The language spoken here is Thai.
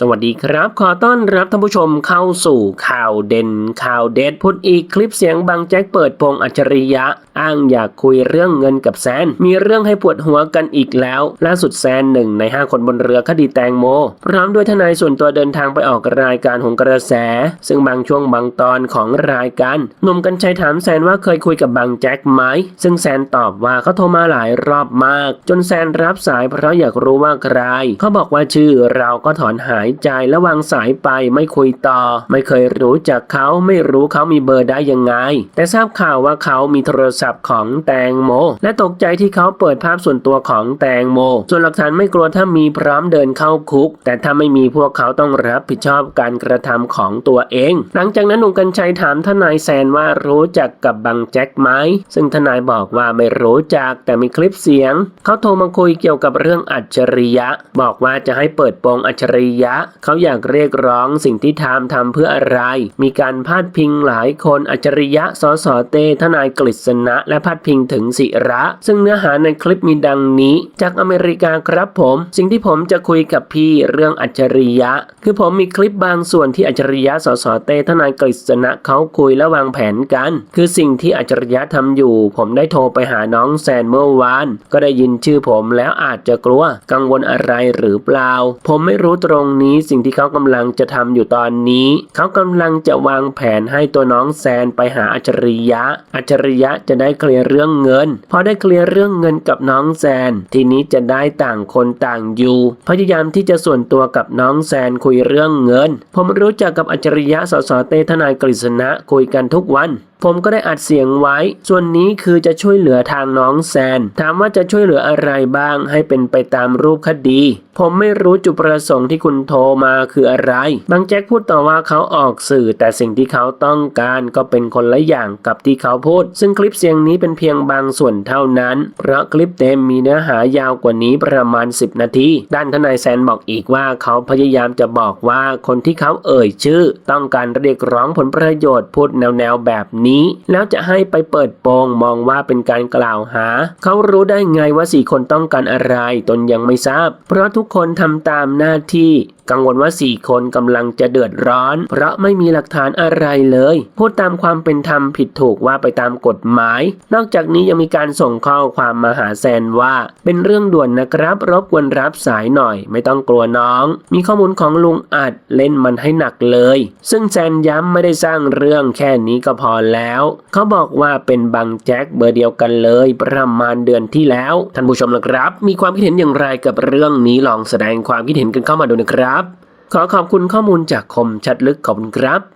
สวัสดีครับ ขอต้อนรับท่านผู้ชมเข้าสู่ข่าวเด่นข่าวเด็ดพุทธอีกคลิปเสียงบางแจ็คเปิดโปงอัจฉริยะ อ้างอยากคุยเรื่องเงินกับแซน มีเรื่องให้ปวดหัวกันอีกแล้ว ล่าสุดแซนหนึ่งใน 5 คนบนเรือคดีแตงโม พร้อมด้วยทนายส่วนตัวเดินทางไปออกรายการหงกระแส ซึ่งบางช่วงบางตอนของรายการหนุ่มกัญชัยถามแซนว่าเคยคุยกับบางแจ็คไหมซึ่งแซนตอบว่าเขาโทรมาหลายรอบมาก จนแซนรับสายเพราะอยากรู้ว่าใครเขาบอกว่าชื่อเราก็ถอนหายใจและวางสายไปไม่คุยต่อ ไม่เคยรู้จักเขาไม่รู้เขามีเบอร์ได้ยังไง แต่ทราบข่าวว่าเขามีโทรศัพท์ของแตงโม และตกใจที่เขาเปิดภาพส่วนตัวของแตงโม ส่วนหลักฐานไม่กลัวถ้ามีพร้อมเดินเข้าคุก แต่ถ้าไม่มีพวกเขาต้องรับผิดชอบการกระทำของตัวเอง หลังจากนั้นหนุ่มกัญชัยถามทนายแซนว่ารู้จักกับบังแจ็คไหมซึ่งทนายบอกว่าไม่รู้จักแต่มีคลิปเสียง เขาโทรมาคุยเกี่ยวกับเรื่องอัจฉริยะ บอกว่าจะให้เปิดโปงอัจฉริยะเขาอยากเรียกร้องสิ่งที่ทำทำเพื่ออะไร มีการพาดพิงหลายคนอัจฉริยะสสเต้ทนายกฤษณะ และพาดพิงถึงศิระ ซึ่งเนื้อหาในคลิปมีดังนี้ จากอเมริกาครับผม สิ่งที่ผมจะคุยกับพี่เรื่องอัจฉริยะ คือผมมีคลิปบางส่วนที่อัจฉริยะสสเต้ทนายกฤษณะเขาคุยและวางแผนกัน คือสิ่งที่อัจฉริยะทำอยู่ ผมได้โทรไปหาน้องแซนเมื่อวานก็ได้ยินชื่อผมแล้วอาจจะกลัวกังวลอะไรหรือเปล่า ผมไม่รู้ตรงนี้สิ่งที่เขากำลังจะทำอยู่ตอนนี้ เขากำลังจะวางแผนให้ตัวน้องแซนไปหาอัจฉริยะ อัจฉริยะจะได้เคลียร์เรื่องเงิน พอได้เคลียร์เรื่องเงินกับน้องแซน ทีนี้จะได้ต่างคนต่างอยู่ พยายามที่จะส่วนตัวกับน้องแซนคุยเรื่องเงิน ผมรู้จักกับอัจฉริยะสสเต้ทนายกฤษณะคุยกันทุกวัน ผมก็ได้อัดเสียงไว้ ส่วนนี้คือจะช่วยเหลือทางน้องแซน ถามว่าจะช่วยเหลืออะไรบ้างให้เป็นไปตามรูปคดี ผมไม่รู้จุดประสงค์ที่คุณโทรมาคืออะไร บางแจ็คพูดต่อว่าเขาออกสื่อ แต่สิ่งที่เขาต้องการก็เป็นคนละอย่างกับที่เขาพูด ซึ่งคลิปเสียงนี้เป็นเพียงบางส่วนเท่านั้น เพราะคลิปเต็มมีเนื้อหายาวกว่านี้ประมาณ 10 นาที ด้านทนายแซนบอกอีกว่าเขาพยายามจะบอกว่าคนที่เขาเอ่ยชื่อ ต้องการเรียกร้องผลประโยชน์พูดแนวๆแบบนี้แล้วจะให้ไปเปิดโปงมองว่าเป็นการกล่าวหา เขารู้ได้ไงว่าสี่คนต้องการอะไร ตนยังไม่ทราบ เพราะทุกคนทำตามหน้าที่กังวลว่าสี่คนกำลังจะเดือดร้อน เพราะไม่มีหลักฐานอะไรเลย พูดตามความเป็นธรรมผิดถูกว่าไปตามกฎหมาย นอกจากนี้ยังมีการส่งข้อความมาหาแซนว่า เป็นเรื่องด่วนนะครับ รบกวนรับสายหน่อย ไม่ต้องกลัวน้อง มีข้อมูลของลุงอัดเล่นมันให้หนักเลย ซึ่งแซนย้ำไม่ได้สร้างเรื่องแค่นี้ก็พอแล้ว เขาบอกว่าเป็นบังแจ็คเบอร์เดียวกันเลย ประมาณเดือนที่แล้ว ท่านผู้ชมนะครับ มีความคิดเห็นอย่างไรกับเรื่องนี้ลองแสดงความคิดเห็นกันเข้ามาดูนะครับ ขอขอบคุณข้อมูลจากคมชัดลึกขอบคุณครับ